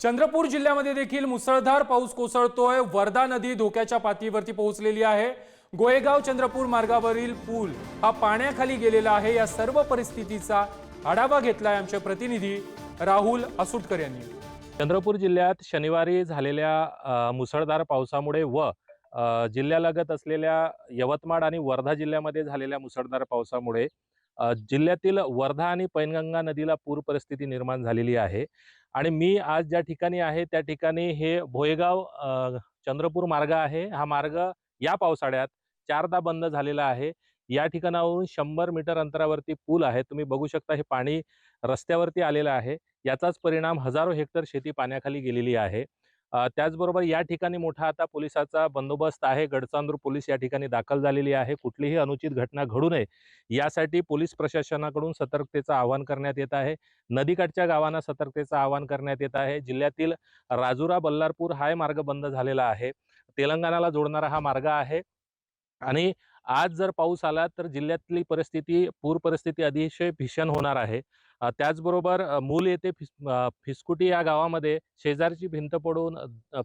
चंद्रपूर जिल्ह्यामध्ये देखील मुसळधार पाऊस कोसळतोय. वर्धा नदी धोक्याच्या पातळीवरती पोहोचलेली आहे. गोयगाव चंद्रपूर मार्गावरील पूल हा पाण्याखाली गेलेला आहे. या सर्व परिस्थितीचा आढावा घेतलाय आमचे प्रतिनिधी राहुल असुटकर यांनी. चंद्रपूर जिल्ह्यात शनिवारी झालेल्या मुसळधार पावसामुळे व जिल्ह्यालगत असलेल्या यवतमाळ आणि वर्धा जिल्ह्यामध्ये झालेल्या मुसळधार पावसामुळे जिल्ह्यातील वर्धा आणि पैनगंगा नदीला पूर परिस्थिती निर्माण झालेली आहे. आणि मी आज ज्या ठिकाणी आहे त्या ठिकाणी हे भोयगाव चंद्रपूर मार्ग आहे. हा मार्ग या पावसाळ्यात चारदा बंद झालेला आहे. या ठिकाणावरून शंभर मीटर अंतरावरती पूल आहे. तुम्ही बघू शकता हे पाणी रस्त्यावरती आलेलं आहे. याचाच परिणाम हजारो हेक्टर शेती पाण्याखाली गेलेली आहे. त्याचबरोबर या ठिकाणी मोठा आता पोलिसाचा बंदोबस्त आहे. गडचांदूर पोलीस या ठिकाणी दाखल झालेली आहे. कुठलीही अनुचित घटना घडू नये यासाठी पोलीस प्रशासनाकडून सतर्कतेचं आवाहन करण्यात येत आहे. नदीकाठच्या गावांना सतर्कतेचं आवाहन करण्यात येत आहे. जिल्ह्यातील राजुरा बल्लारपूर हा मार्ग बंद झालेला आहे. तेलंगणाला जोडणारा हा मार्ग आहे. आणि आज जर पाऊस आला तर जिल्ह्यातली परिस्थिती पूर परिस्थिती अतिशय भीषण होणार आहे. त्याचबरोबर मूल येथे फिस फिसकुटी या गावामध्ये शेजारची भिंत पडून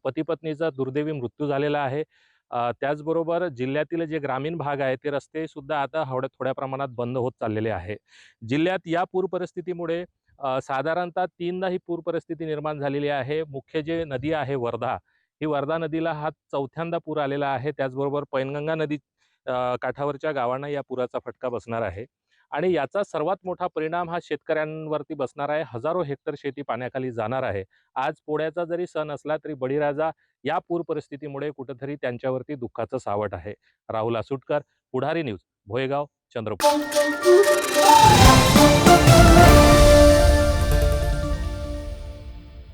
पतीपत्नीचा दुर्दैवी मृत्यू झालेला आहे. त्याचबरोबर जिल्ह्यातील जे ग्रामीण भाग आहे ते रस्ते सुद्धा आता हवड्या थोड्या प्रमाणात बंद होत चाललेले आहे. जिल्ह्यात या पूर परिस्थितीमुळे साधारणतः तीनदा ही पूर परिस्थिती निर्माण झालेली आहे. मुख्य जे नदी आहे वर्धा ही वर्धा नदीला हा चौथ्यांदा पूर आलेला आहे. त्याचबरोबर पैनगंगा नदी काठावरच्या गावांना या पुराचा फटका बसणार आहे. आणि याचा सर्वात मोठा परिणाम हा शेतकऱ्यांवरती बसणार आहे. हजारो हेक्टर शेती पाण्याखाली जाणार आहे. आज पोळ्याचा जरी सण असला तरी बळीराजा या पूर परिस्थितीमुळे कुठंतरी त्यांच्यावरती दुःखाचं सावट आहे. राहुल आसुटकर पुढारी न्यूज भोयगाव चंद्रपूर.